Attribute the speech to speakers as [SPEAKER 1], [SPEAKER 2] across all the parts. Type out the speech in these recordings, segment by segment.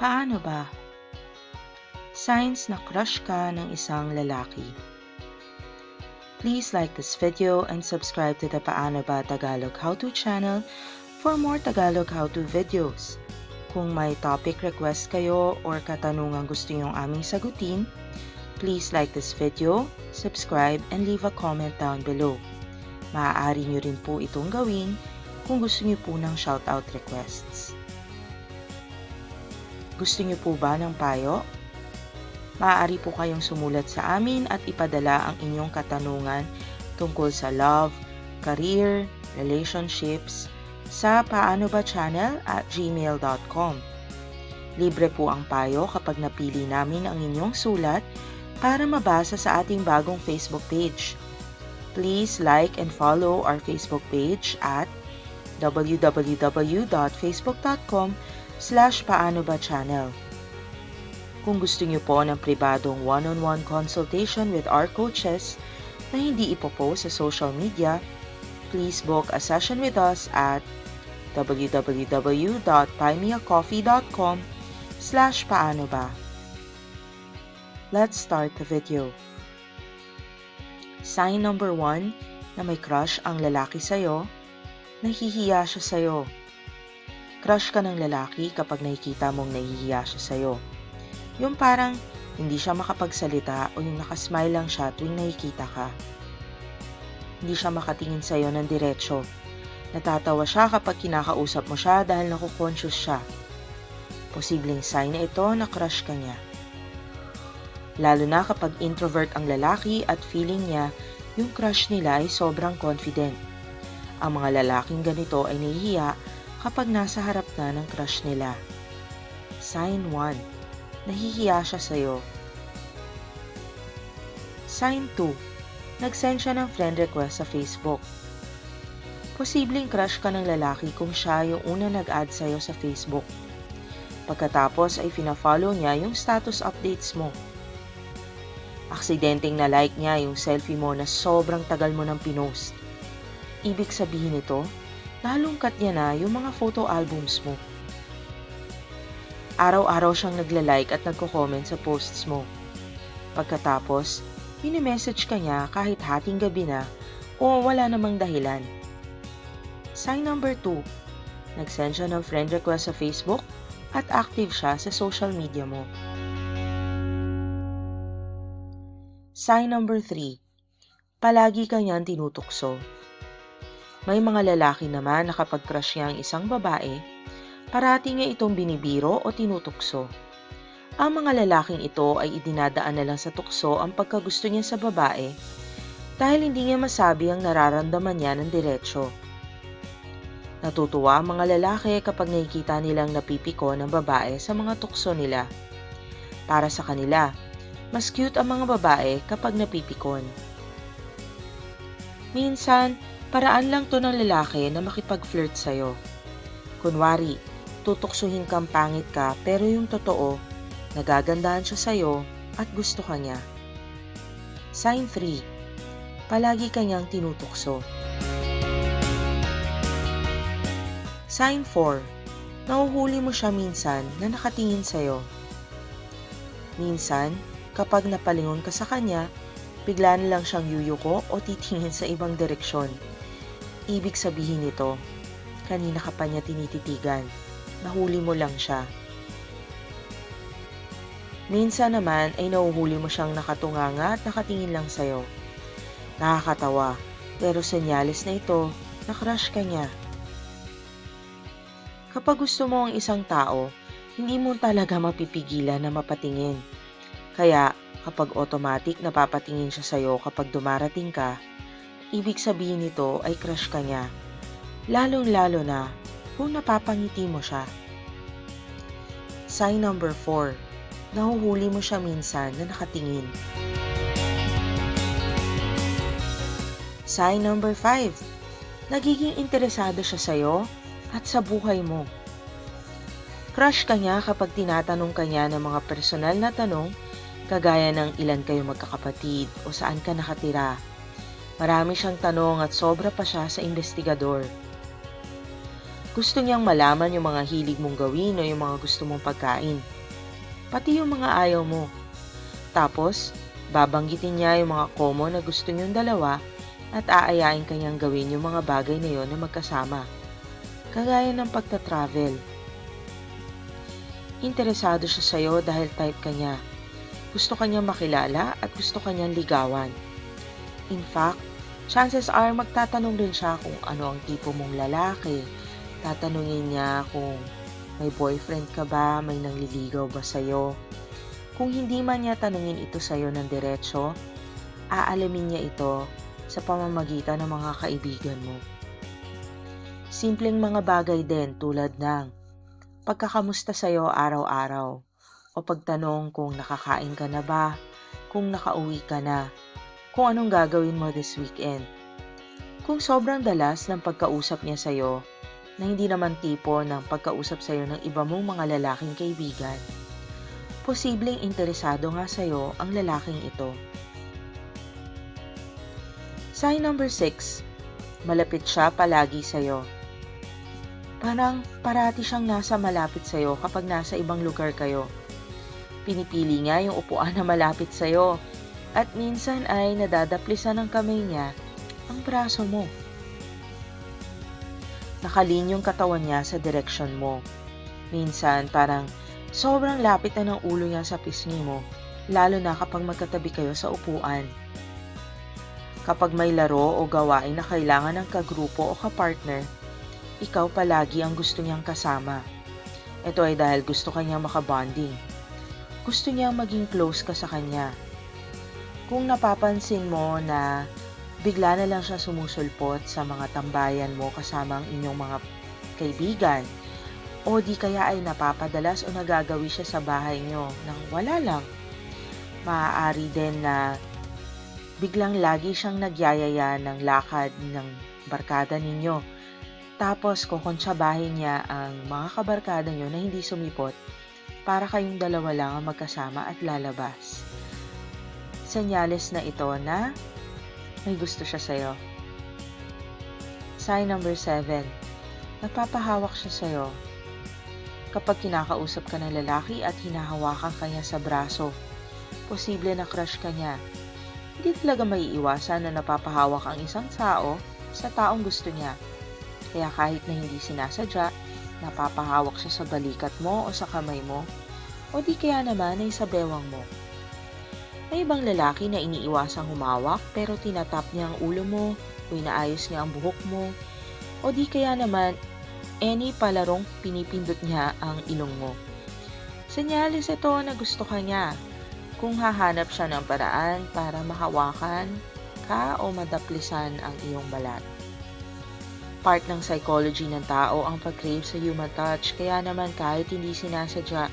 [SPEAKER 1] Paano ba? Signs na crush ka ng isang lalaki. Please like this video and subscribe to the Paano Ba Tagalog How-To channel for more Tagalog how-to videos. Kung may topic request kayo or katanungan gusto nyong aming sagutin, please like this video, subscribe, and leave a comment down below. Maaari nyo rin po itong gawin kung gusto nyo po ng shoutout requests. Gusto niyo po ba ng payo? Maaari po kayong sumulat sa amin at ipadala ang inyong katanungan tungkol sa love, career, relationships sa paano ba channel at gmail.com. Libre po ang payo kapag napili namin ang inyong sulat para mabasa sa ating bagong Facebook page. Please like and follow our Facebook page at www.facebook.com slash paano ba channel. Kung gusto niyo po ng pribadong one-on-one consultation with our coaches na hindi ipopost sa social media, please book a session with us at www.buymeacoffee.com slash paano ba. Let's start the video. Sign number one na may crush ang lalaki sa'yo, nahihiya siya sa'yo. Crush ka ng lalaki kapag nakikita mong nahihiya siya sa'yo. Yung parang hindi siya makapagsalita o yung nakasmile lang siya tuwing nakikita ka. Hindi siya makatingin sa'yo ng diretsyo. Natatawa siya kapag kinakausap mo siya dahil nakukonsyos siya. Posibleng sign na ito na crush ka niya. Lalo na kapag introvert ang lalaki at feeling niya yung crush nila ay sobrang confident. Ang mga lalaking ganito ay nahihiya kapag nasa harap na ng crush nila. Sign 1. Nahihiya siya sa'yo. Sign 2. Nag-send siya ng friend request sa Facebook. Posibleng crush ka ng lalaki kung siya yung una nag-add sa'yo sa Facebook. Pagkatapos ay fina-follow niya yung status updates mo. Aksidenteng na like niya yung selfie mo na sobrang tagal mo nang pinost. Ibig sabihin nito, nalungkat niya na yung mga photo albums mo. Araw-araw siyang nagla-like at nagko-comment sa posts mo. Pagkatapos, mini-message ka niya kahit hating gabi na o wala namang dahilan. Sign number 2. Nag-send siya ng friend request sa Facebook at active siya sa social media mo. Sign number 3. Palagi ka niyang tinutukso. May mga lalaki naman na kapag crush niya ang isang babae, parati niya itong binibiro o tinutukso. Ang mga lalaking ito ay idinadaan na lang sa tukso ang pagkagusto niya sa babae dahil hindi niya masabi ang nararamdaman niya ng diretsyo. Natutuwa ang mga lalaki kapag nakikita nilang napipiko ng babae sa mga tukso nila. Para sa kanila, mas cute ang mga babae kapag napipikon. Minsan, paraan lang to ng lalaki na makipag-flirt sa'yo. Kunwari, tutuksuhin kang pangit ka pero yung totoo, nagagandahan siya sa'yo at gusto ka niya. Sign 3. Palagi kanyang tinutukso. Sign 4. Nahuhuli mo siya minsan na nakatingin sa'yo. Minsan, kapag napalingon ka sa kanya, bigla na lang siyang yuyuko o titingin sa ibang direksyon. Ibig sabihin nito, kanina ka pa niya tinititigan. Nahuli mo lang siya. Minsan naman ay nahuhuli mo siyang nakatunganga at nakatingin lang sa'yo. Nakakatawa, pero senyalis na ito na crush ka niya. Kapag gusto mo ang isang tao, hindi mo talaga mapipigilan na mapatingin. Kaya kapag automatic napapatingin siya sa'yo kapag dumarating ka, ibig sabihin nito ay crush ka niya. Lalong-lalo na kung napapangiti mo siya. Sign number 4. Nahuhuli mo siya minsan na nakatingin. Sign number 5. Nagiging interesado siya sa'yo at sa buhay mo. Crush ka niya kapag tinatanong ka niya ng mga personal na tanong kagaya ng ilan kayo magkakapatid o saan ka nakatira. Marami siyang tanong at sobra pa siya sa investigador. Gusto niyang malaman yung mga hilig mong gawin o yung mga gusto mong pagkain. Pati yung mga ayaw mo. Tapos, babanggitin niya yung mga common na gusto niyong dalawa at aayain kanyang gawin yung mga bagay na yon na magkasama. Kagaya ng pagta-travel. Interesado siya sa'yo dahil type ka niya. Gusto kanyang makilala at gusto kanyang ligawan. In fact, chances are magtatanong din siya kung ano ang tipo mong lalaki. Tatanungin niya kung may boyfriend ka ba, may nangliligaw ba sa'yo. Kung hindi man niya tanungin ito sa'yo ng diretsyo, aalamin niya ito sa pamamagitan ng mga kaibigan mo. Simpleng mga bagay din tulad ng pagkakamusta sa'yo araw-araw o pagtanong kung nakakain ka na ba, kung nakauwi ka na, kung anong gagawin mo this weekend. Kung sobrang dalas ng pagkausap niya sa'yo, na hindi naman tipo ng pagkausap sa'yo ng iba mong mga lalaking kaibigan, posibleng interesado nga sa'yo ang lalaking ito. Sign number 6. Malapit siya palagi sa'yo. Parang parati siyang nasa malapit sa'yo kapag nasa ibang lugar kayo. Pinipili niya yung upuan na malapit sa'yo at minsan ay nadadaplisan ng kamay niya ang braso mo. Nakalin yung katawan niya sa direksyon mo. Minsan parang sobrang lapit na ng ulo niya sa pisngi mo, lalo na kapag magkatabi kayo sa upuan. Kapag may laro o gawain na kailangan ng kagrupo o kapartner, ikaw palagi ang gusto niyang kasama. Ito ay dahil gusto kanya makabonding. Gusto niya maging close ka sa kanya. Kung napapansin mo na bigla na lang siya sumusulpot sa mga tambayan mo kasama ang inyong mga kaibigan, o di kaya ay napapadalas o nagagawi siya sa bahay niyo nang wala lang. Maaari din na biglang lagi siyang nagyayaya ng lakad ng barkada ninyo. Tapos kukonsabahin niya ang mga kabarkada niyo na hindi sumipot para kayong dalawa lang ang magkasama at lalabas. Senyales na ito na may gusto siya sa'yo. Sign number 7. Nagpapahawak siya sa'yo. Kapag kinakausap ka ng lalaki at hinahawakan ka niya sa braso, posible na crush ka niya. Hindi talaga may iwasan na napapahawak ang isang tao sa taong gusto niya. Kaya kahit na hindi sinasadya, napapahawak siya sa balikat mo o sa kamay mo, o di kaya naman ay sa bewang mo. May ibang lalaki na iniiwasang humawak pero tinatap niya ang ulo mo o inaayos niya ang buhok mo, o di kaya naman any palarong pinipindot niya ang ilong mo. Senyales ito na gusto ka niya kung hahanap siya ng paraan para mahawakan ka o madaplisan ang iyong balat. Part ng psychology ng tao ang pag-crave sa human touch, kaya naman kahit hindi sinasadya,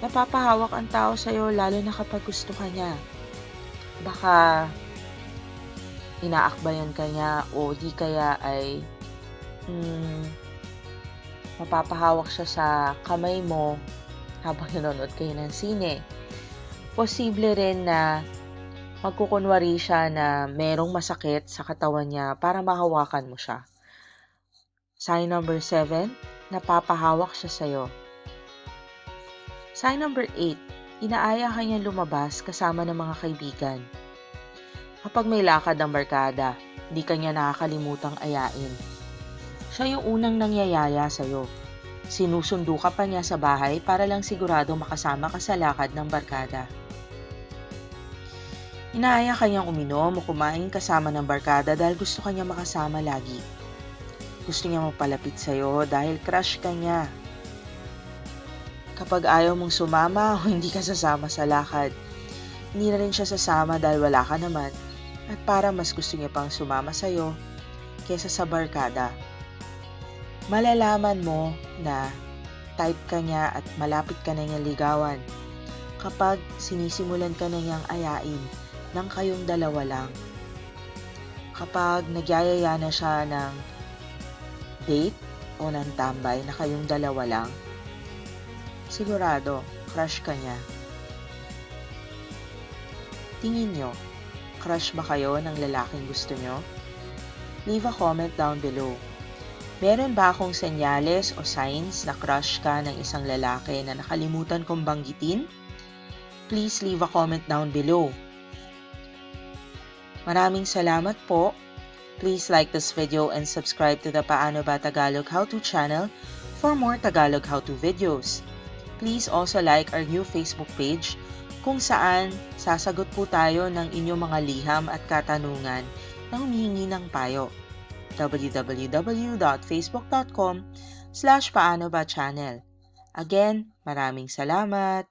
[SPEAKER 1] napapahawak ang tao sa'yo lalo na kapag gusto ka niya. Baka inaakbayan ka niya o di kaya ay hmm, mapapahawak siya sa kamay mo habang nanonood kayo ng sine. Posible rin na magkukunwari siya na merong masakit sa katawan niya para mahawakan mo siya. Sign number 7, napapahawak siya sa'yo. Sign number 8, inaaya ka niya lumabas kasama ng mga kaibigan. Kapag may lakad ang barkada, di ka niya nakakalimutang ayain. Siya yung unang nangyayaya sa'yo. Sinusundo ka pa niya sa bahay para lang sigurado makasama ka sa lakad ng barkada. Inaaya ka niyang uminom o kumain kasama ng barkada dahil gusto kanya makasama lagi. Gusto niya magpalapit sa'yo dahil crush ka niya. Kapag ayaw mong sumama o hindi ka sasama sa lakad, hindi na rin siya sasama dahil wala ka naman at para mas gusto niya pang sumama sa'yo kesa sa barkada. Malalaman mo na type ka niya at malapit ka na niyang ligawan kapag sinisimulan ka na niyang ayain ng kayong dalawa lang. Kapag nagyayaya na siya ng date o ng tambay na kayong dalawa lang, sigurado, crush ka niya. Tingin nyo, crush ba kayo ng lalaking gusto nyo? Leave a comment down below. Meron ba akong senyales o signs na crush ka ng isang lalaki na nakalimutan kong banggitin? Please leave a comment down below. Maraming salamat po. Please like this video and subscribe to the Paano Ba Tagalog How To channel for more Tagalog How To videos. Please also like our new Facebook page kung saan sasagot po tayo ng inyong mga liham at katanungan na humihingi ng payo www.facebook.com slash paano ba channel. Again, maraming salamat!